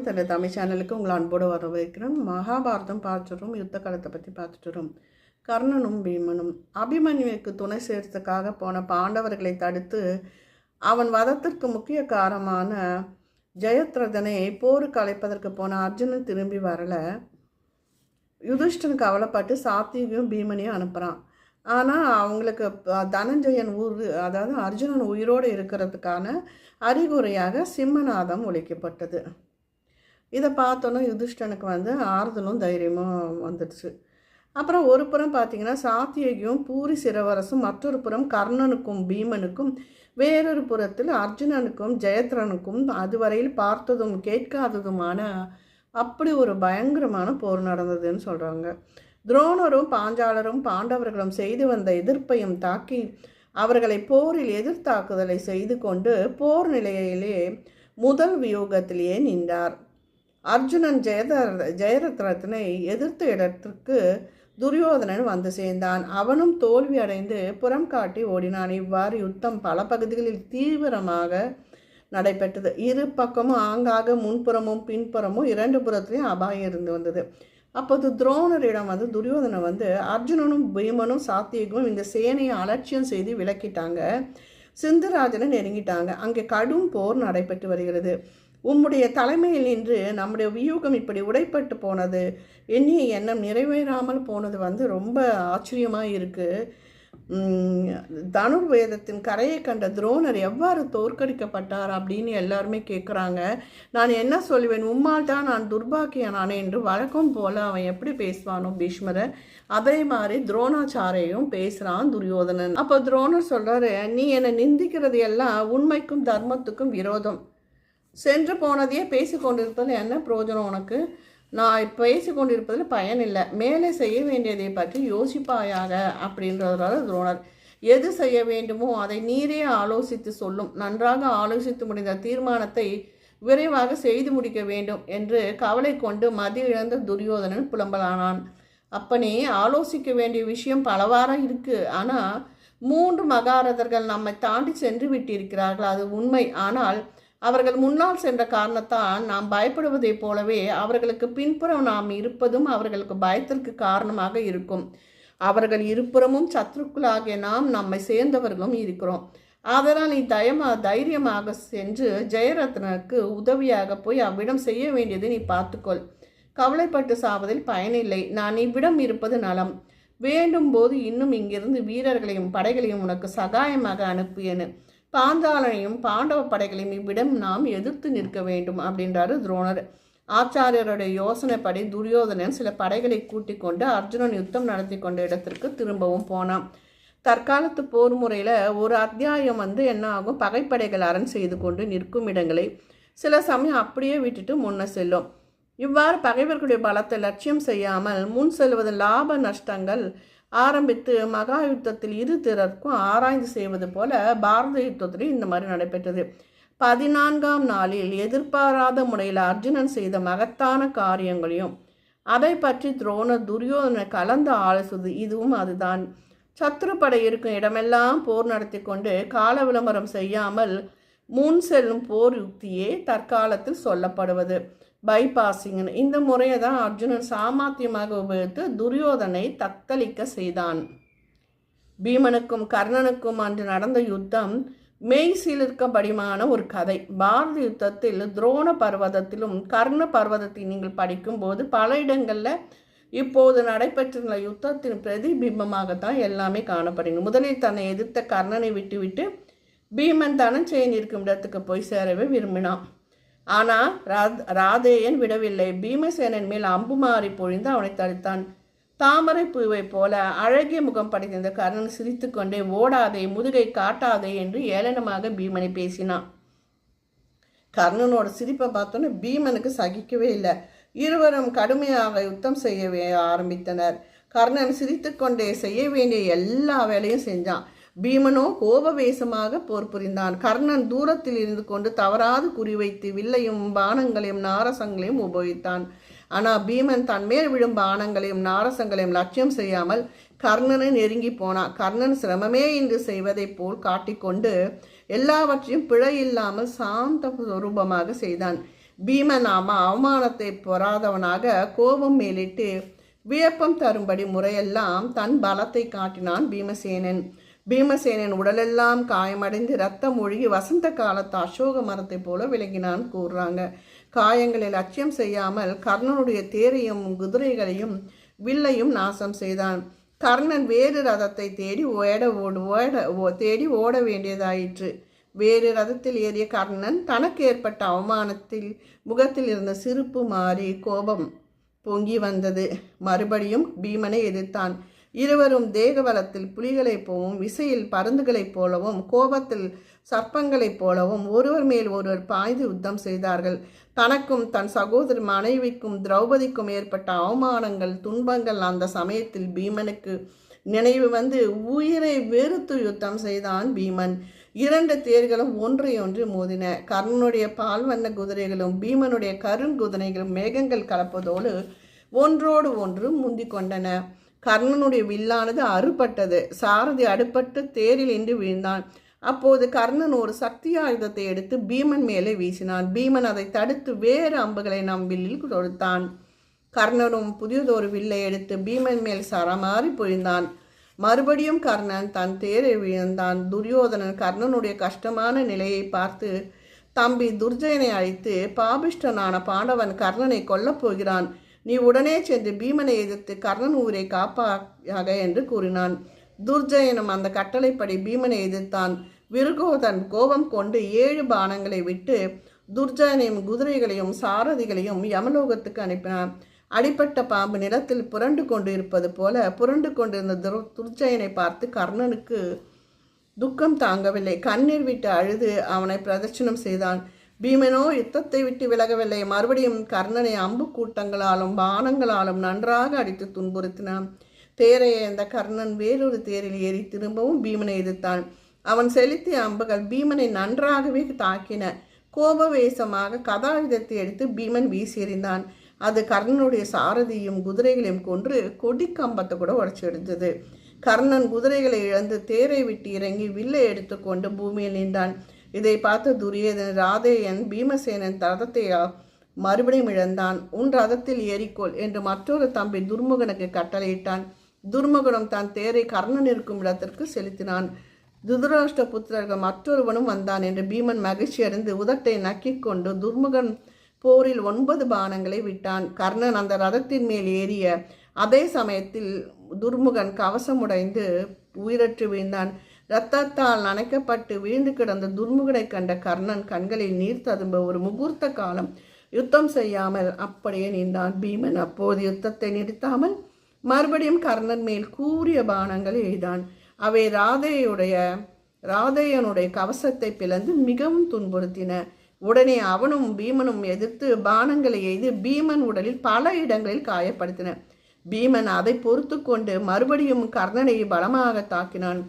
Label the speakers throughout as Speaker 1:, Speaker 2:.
Speaker 1: வணக்கம். தன்னை தமிழ் சேனலுக்கு உங்களை அன்போடு வரவேற்கிறேன் மகாபாரதம் பார்த்துட்டோம் யுத்த காலத்தை பற்றி பார்த்துட்டுரும் கர்ணனும் பீமனும் அபிமன்யுக்கு துணை சேர்த்துக்காக போன பாண்டவர்களை தடுத்து அவன் வதத்திற்கு முக்கிய காரணமான ஜெயத்ரதனை போருக்கு அழைப்பதற்கு போன அர்ஜுனன் திரும்பி வரல. யுதிஷ்டன் கவலைப்பட்டு சாத்தியும் பீமனையும் அனுப்புகிறான் ஆனால் அவங்களுக்கு தனஞ்சயன் ஊர் அதாவது அர்ஜுனன் உயிரோடு இருக்கிறதுக்கான அறிகுறியாக சிம்மநாதம் ஒழிக்கப்பட்டது. இதை பார்த்தோன்னே யுதிஷ்டனுக்கு வந்து ஆறுதலும் தைரியமும் வந்துடுச்சு. அப்புறம் ஒரு புறம் பார்த்தீங்கன்னா சாத்தியகியும் பூரி சிறவரசும் மற்றொரு புறம் கர்ணனுக்கும் பீமனுக்கும் வேறொரு புறத்தில் அர்ஜுனனுக்கும் ஜெயத்ரனுக்கும் அதுவரையில் பார்த்ததும் கேட்காததுமான அப்படி ஒரு பயங்கரமான போர் நடந்ததுன்னு சொல்கிறாங்க துரோணரும் பாஞ்சாலரும் பாண்டவர்களும் செய்து வந்த எதிர்ப்பையும் தாக்கி அவர்களை போரில் எதிர்த்தாக்குதலை செய்து கொண்டு போர் நிலையிலே முதல் வியூகத்திலேயே நின்றார். அர்ஜுனன் ஜெயத ஜெயரத்னத்தினை எதிர்த்த இடத்திற்கு துரியோதனன் வந்து சேர்ந்தான். அவனும் தோல்வி அடைந்து புறம் காட்டி ஓடினான். இவ்வாறு யுத்தம் பல பகுதிகளில் தீவிரமாக நடைபெற்றது. இரு பக்கமும் ஆங்காக முன்புறமும் பின்புறமும் இரண்டு புறத்துலையும் அபாயம் இருந்து வந்தது. அப்போது துரோணரிடம் வந்து துரியோதனை வந்து அர்ஜுனனும் பீமனும் சாத்தியகும் இந்த சேனையை அலட்சியம் செய்து விளக்கிட்டாங்க சிந்துராஜனை நெருங்கிட்டாங்க. அங்கே கடும் போர் நடைபெற்று வருகிறது. உம்முடைய தலைமையில் நின்று நம்முடைய வியூகம் இப்படி உடைப்பட்டு போனது எண்ணிய எண்ணம் நிறைவேறாமல் போனது வந்து ரொம்ப ஆச்சரியமாக இருக்குது தனுர்வேதத்தின் கரையை கண்ட துரோணர் எவ்வாறு தோற்கடிக்கப்பட்டார் அப்படின்னு எல்லாருமே கேட்குறாங்க நான் என்ன சொல்லுவேன் உம்மால் தான் நான் துர்பாக்கியனானே என்று வழக்கம் போல் அவன் எப்படி பேசுவானோ பீஷ்மரை அதே மாதிரி துரோணாச்சாரையும் பேசுகிறான் துரியோதனன். அப்போ துரோணர் சொல்கிறாரு நீ என்னை நிந்திக்கிறது எல்லாம் உண்மைக்கும் தர்மத்துக்கும் விரோதம். சென்று போனதையே பேசி கொண்டிருப்பது என்ன பிரயோஜனம் உனக்கு? நான் பேசி கொண்டிருப்பதில் பயன் இல்லை. மேலே செய்ய வேண்டியதை பற்றி யோசிப்பாயாக அப்படின்றதால துரோணர். எது செய்ய வேண்டுமோ அதை நீரே ஆலோசித்து சொல்லும். நன்றாக ஆலோசித்து முடிந்த தீர்மானத்தை விரைவாக செய்து முடிக்க வேண்டும் என்று கவலை கொண்டு மதி இழந்த துரியோதனன் புலம்பலானான். அப்பனே ஆலோசிக்க வேண்டிய விஷயம் பலவாறு இருக்குது ஆனால் மூன்று மகாரதர்கள் நம்மை தாண்டி சென்று விட்டிருக்கிறார்கள். அது உண்மை. ஆனால் அவர்கள் முன்னால் சென்ற காரணத்தால் நாம் பயப்படுவதைப் போலவே அவர்களுக்கு பின்புறம் நாம் இருப்பதும் அவர்களுக்கு பயத்திற்கு காரணமாக இருக்கும். அவர்கள் இருபுறமும் சத்ருக்களாகிய நாம் நம்மை சேர்ந்தவர்களும் இருக்கிறோம். அதனால் நீ தயமா தைரியமாக சென்று ஜெயரத்னனுக்கு உதவியாக போய் அவ்விடம் செய்ய வேண்டியதை நீ பார்த்துக்கொள். கவலைப்பட்டு சாவதில் பயனில்லை. நான் இவ்விடம் இருப்பது நலம். வேண்டும் போது இன்னும் இங்கிருந்து வீரர்களையும் படைகளையும் உனக்கு சகாயமாக அனுப்பியேன்னு பாஞ்சாலனையும் பாண்டவ படைகளையும் இவ்விடம் நாம் எதிர்த்து நிற்க வேண்டும் அப்படின்றாரு துரோணர். ஆச்சாரியருடைய யோசனைப்படி துரியோதனன் சில படைகளை கூட்டிக் கொண்டு அர்ஜுனன் யுத்தம் நடத்தி கொண்ட இடத்திற்கு திரும்பவும் போனான். தற்காலத்து போர் முறையில் ஒரு அத்தியாயம் வந்து என்ன ஆகும்? பகைப்படைகள் அரண் செய்து கொண்டு நிற்கும் இடங்களை சில சமயம் அப்படியே விட்டுட்டு முன்ன செல்லும். இவ்வாறு பகைவர்களுடைய பலத்தை லட்சியம் செய்யாமல் முன் செல்வதன் லாப நஷ்டங்கள் ஆரம்பித்து மகா யுத்தத்தில் இரு திறருக்கும் ஆராய்ந்து செய்வது போல பாரத யுத்தத்திலும் இந்த மாதிரி நடைபெற்றது. பதினான்காம் நாளில் எதிர்பாராத முறையில் அர்ஜுனன் செய்த மகத்தான காரியங்களையும் அதை பற்றி துரோண துரியோதனை கலந்து ஆலோசது இதுவும் அதுதான். சத்ருப்படை இருக்கும் இடமெல்லாம் போர் நடத்தி கொண்டு கால விளம்பரம் செய்யாமல் முன் செல்லும் போர் யுக்தியே தற்காலத்தில் சொல்லப்படுவது. பைபாசிங்னு இந்த முறையை தான் அர்ஜுனன் சாமர்த்தியமாக உபயோகித்து துரியோதனை தத்தளிக்க செய்தான். பீமனுக்கும் கர்ணனுக்கும் அன்று நடந்த யுத்தம் மெய் சிலிர்க்கபடிமான ஒரு கதை. பாரத யுத்தத்தில் துரோண பர்வதத்திலும் கர்ண பர்வதத்தை நீங்கள் படிக்கும்போது பல இடங்களில் இப்போது நடைபெற்றுள்ள யுத்தத்தின் பிரதிபிம்பமாகத்தான் எல்லாமே காணப்படுகிறது. முதலில் தன்னை எதிர்த்த கர்ணனை விட்டுவிட்டு பீமன் தனஞ்செயன் இருக்கும் இடத்துக்கு போய் சேரவே விரும்பினான். ஆனால் ராத் ராதேயன் விடவில்லை. பீமசேனன் மேல் அம்பு மாறி பொழிந்து அவனை தடுத்தான். தாமரை பூவை போல அழகிய முகம் படைத்திருந்த கர்ணன் சிரித்துக்கொண்டே ஓடாதே முதுகை காட்டாதே என்று ஏளனமாக பீமனை பேசினான். கர்ணனோட சிரிப்பை பார்த்தோன்னே பீமனுக்கு சகிக்கவே இல்லை. இருவரும் கடுமையாக யுத்தம் செய்யவே ஆரம்பித்தனர். கர்ணன் சிரித்துக்கொண்டே செய்ய வேண்டிய எல்லா வேலையும் செஞ்சான். பீமனோ கோபவேசமாக போர் புரிந்தான் கர்ணன் தூரத்தில் இருந்து கொண்டு தவறாது குறிவைத்து வில்லையும் பானங்களையும் நாரசங்களையும் உபயோகித்தான். ஆனால் பீமன் தன்மேல் விழும் பானங்களையும் நாரசங்களையும் லட்சியம் செய்யாமல் கர்ணனை நெருங்கி போனான் கர்ணன் சிரமமே இன்று செய்வதைப் போல் காட்டிக்கொண்டு எல்லாவற்றையும் பிழை இல்லாமல் சாந்த சுரூபமாக செய்தான். பீமன் ஆமா அவமானத்தை பொறாதவனாக கோபம் மேலிட்டு வியப்பம் தரும்படி முறையெல்லாம் தன் பலத்தை காட்டினான் பீமசேனன். பீமசேனன் உடலெல்லாம் காயமடைந்து ரத்தம் ஒழுகி வசந்த காலத்து அசோக மரத்தை போல விளங்கினான் கூறுறாங்க. காயங்களில் அச்சம் செய்யாமல் கர்ணனுடைய தேரையும் குதிரைகளையும் வில்லையும் நாசம் செய்தான். கர்ணன் வேறு ரதத்தை தேடி ஓட ஓடு ஓட ஓ- தேடி ஓட வேண்டியதாயிற்று. வேறு ரதத்தில் ஏறிய கர்ணன் தனக்கு ஏற்பட்ட அவமானத்தில் முகத்தில் இருந்த சிரிப்பு மாறி கோபம் பொங்கி வந்தது. மறுபடியும் பீமனை எதிர்த்தான். இருவரும் தேகவலத்தில் புலிகளைப் போவும் விசையில் பருந்துகளைப் போலவும் கோபத்தில் சர்ப்பங்களைப் போலவும் ஒருவர் மேல் ஒருவர் பாய்ந்து யுத்தம் செய்தார்கள். தனக்கும் தன் சகோதரி மனைவிக்கும் திரௌபதிக்கும் ஏற்பட்ட அவமானங்கள் துன்பங்கள் அந்த சமயத்தில் பீமனுக்கு நினைவு வந்து உயிரை வெறுத்து யுத்தம் செய்தான் பீமன். இரண்டு தேர்களும் ஒன்றையொன்று மோதின. கர்ணனுடைய பால்வண்ண குதிரைகளும் பீமனுடைய கருங்குதிரைகளும் மேகங்கள் கலப்பதோடு ஒன்றோடு ஒன்று முந்திக் கொண்டன. கர்ணனுடைய வில்லானது அறுபட்டது. சாரதி அடுப்பட்டு தேரில் இன்று வீழ்ந்தான். அப்போது கர்ணன் ஒரு சக்தி ஆயுதத்தை எடுத்து பீமன் மேலே வீசினான். பீமன் அதை தடுத்து வேறு அம்புகளை நம் வில்லில் தொடுத்தான். கர்ணனும் புதியதொரு வில்லை எடுத்து பீமன் மேல் சரமாறி பொழிந்தான். மறுபடியும் கர்ணன் தன் தேரை விழுந்தான். துரியோதனன் கர்ணனுடைய கஷ்டமான நிலையை பார்த்து தம்பி துர்ஜயனை அழைத்து பாபிஷ்டனான பாண்டவன் கர்ணனை கொல்லப் போகிறான். நீ உடனே சென்று பீமனை எதிர்த்து கர்ணன் ஊரை காப்பாயாக என்று கூறினான். துர்ஜயனும் அந்த கட்டளைப்படி பீமனை எதிர்த்தான். விருகோதன் கோபம் கொண்டு ஏழு பானங்களை விட்டு துர்ஜயனையும் குதிரைகளையும் சாரதிகளையும் யமலோகத்துக்கு அனுப்பினான். அடிப்பட்ட பாம்பு நிலத்தில் புரண்டு கொண்டு இருப்பது போல புரண்டு கொண்டிருந்த துர் துர்ஜயனை பார்த்து கர்ணனுக்கு துக்கம் தாங்கவில்லை. கண்ணீர் விட்டு அழுது அவனை பிரதட்சணம் செய்தான். பீமனோ யுத்தத்தை விட்டு விலகவில்லை. மறுபடியும் கர்ணனை அம்பு கூட்டங்களாலும் பானங்களாலும் நன்றாக அடித்து துன்புறுத்தினான். தேரையை அந்த கர்ணன் வேறொரு தேரில் ஏறி திரும்பவும் பீமனை எதிர்த்தான். அவன் செலுத்திய அம்புகள் பீமனை நன்றாகவே தாக்கின. கோபவேசமாக கதாயுதத்தை எடுத்து பீமன் வீசி எறிந்தான் அது கர்ணனுடைய சாரதியும் குதிரைகளையும் கொன்று கொடி கம்பத்தை கூட உடச்சி எடுத்தது. கர்ணன் குதிரைகளை இழந்து தேரை விட்டு இறங்கி வில்லை எடுத்துக்கொண்டு பூமியில் நின்றான். இதை பார்த்த துரியதன் ராதேயன் பீமசேனன் ரதத்தை மறுபடியும் இழந்தான். உன் ரதத்தில் ஏறிக்கொள் என்று மற்றொரு தம்பி துர்முகனுக்கு கட்டளையிட்டான். துர்முகனும் தன் தேரை கர்ணன் இருக்கும் இடத்திற்கு செலுத்தினான். துதராஷ்டிர புத்திரர்கள் மற்றொருவனும் வந்தான் என்று பீமன் மகிழ்ச்சி அடைந்து உதட்டை நக்கிக் கொண்டு துர்முகன் போரில் ஒன்பது பானங்களை விட்டான். கர்ணன் அந்த ரதத்தின் மேல் ஏறிய அதே சமயத்தில் துர்முகன் கவசமுடைந்து உயிரற்று வீழ்ந்தான். இரத்தத்தால் நனைக்கப்பட்டு வீழ்ந்து கிடந்த துர்முகனை கண்ட கர்ணன் கண்களில் நீர் ததும்ப ஒரு முகூர்த்த காலம் யுத்தம் செய்யாமல் அப்படியே நின்றான் பீமன். அப்போது யுத்தத்தை நிறுத்தாமல் மறுபடியும் கர்ணன் மேல் கூறிய பானங்கள் எய்தான் அவை ராதையுடைய ராதையனுடைய கவசத்தை பிளந்து மிகவும் துன்புறுத்தின. உடனே அவனும் பீமனும் எதிர்த்து பானங்களை எய்து பீமன் உடலில் பல இடங்களில் காயப்படுத்தின. பீமன் அதை பொறுத்து கொண்டு மறுபடியும் கர்ணனை பலமாக தாக்கினான்.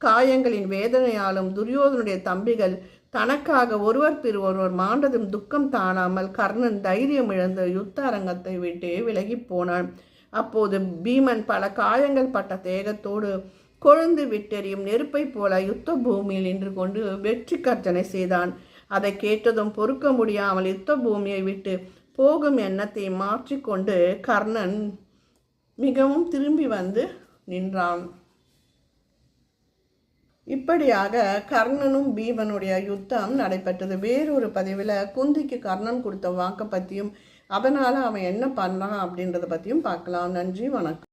Speaker 1: காயங்களின் வேதனையாலும் துரியோதனுடைய தம்பிகள் தனக்காக ஒருவர் பிறு ஒருவர் மாண்டதும் துக்கம் தாணாமல் கர்ணன் தைரியம் இழந்து யுத்த அரங்கத்தை விட்டு விலகிப் போனான். அப்போது பீமன் பல காயங்கள் பட்ட தேகத்தோடு கொழுந்து விட்டெறியும் நெருப்பைப் போல யுத்த பூமியில் நின்று கொண்டு வெற்றி கர்ஜனை செய்தான். அதை கேட்டதும் பொறுக்க முடியாமல் யுத்த பூமியை விட்டு போகும் எண்ணத்தை மாற்றிக்கொண்டு கர்ணன் மிகவும் திரும்பி வந்து நின்றான். இப்படியாக கர்ணனும் பீமனுடைய யுத்தம் நடைபெற்றது. வேறொரு பதிவில் குந்திக்கு கர்ணன் கொடுத்த வாக்கை பற்றியும் அதனால் அவன் என்ன பண்ணான் அப்படின்றத பற்றியும் பார்க்கலாம். நன்றி வணக்கம்.